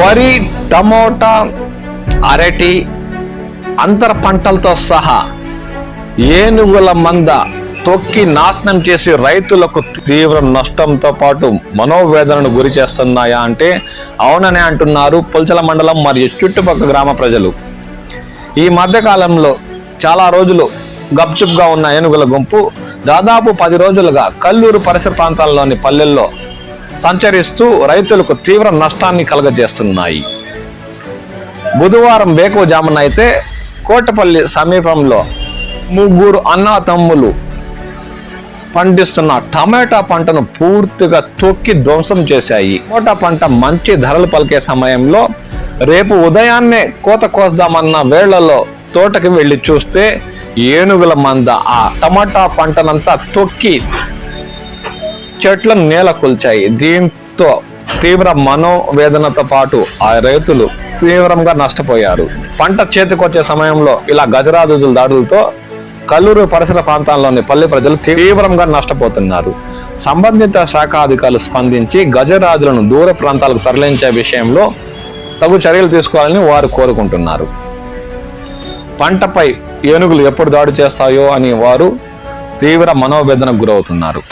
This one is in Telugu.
వరి టమోటా అరటి అంతర పంటలతో సహా ఏనుగుల మంద తొక్కి నాశనం చేసి రైతులకు తీవ్ర నష్టంతో పాటు మనోవేదనను గురి చేస్తున్నాయా అంటే అవుననే అంటున్నారు పుల్చల మండలం మరియు చుట్టుపక్కల గ్రామ ప్రజలు. ఈ మధ్యకాలంలో చాలా రోజులు గప్చుప్గా ఉన్న ఏనుగుల గుంపు దాదాపు పది రోజులుగా కల్లూరు పరిసర ప్రాంతాల్లోని పల్లెల్లో సంచరిస్తూ రైతులకు తీవ్ర నష్టాన్ని కలగజేస్తున్నాయి. బుధవారం వేకువజామున అయితే కోటపల్లి సమీపంలో ముగ్గురు అన్నా తమ్ములు పండిస్తున్న టమాటా పంటను పూర్తిగా తొక్కి ధ్వంసం చేశాయి. టమాటా పంట మంచి ధరలు పలికే సమయంలో రేపు ఉదయాన్నే కోత కోద్దామన్న వేళలో తోటకి వెళ్ళి చూస్తే ఏనుగుల మంద ఆ టమాటా పంటనంతా తొక్కి చెట్లను నేల కూల్చాయి. దీంతో తీవ్ర మనోవేదనతో పాటు ఆ రైతులు తీవ్రంగా నష్టపోయారు. పంట చేతికొచ్చే సమయంలో ఇలా గజరాజుల దాడులతో కల్లూరు పరిసర ప్రాంతాల్లోని పల్లె ప్రజలు తీవ్రంగా నష్టపోతున్నారు. సంబంధిత శాఖ అధికారులు స్పందించి గజరాజులను దూర ప్రాంతాలకు తరలించే విషయంలో తగు చర్యలు తీసుకోవాలని వారు కోరుకుంటున్నారు. పంటపై ఏనుగులు ఎప్పుడు దాడి చేస్తాయో అని వారు తీవ్ర మనోవేదనకు గురవుతున్నారు.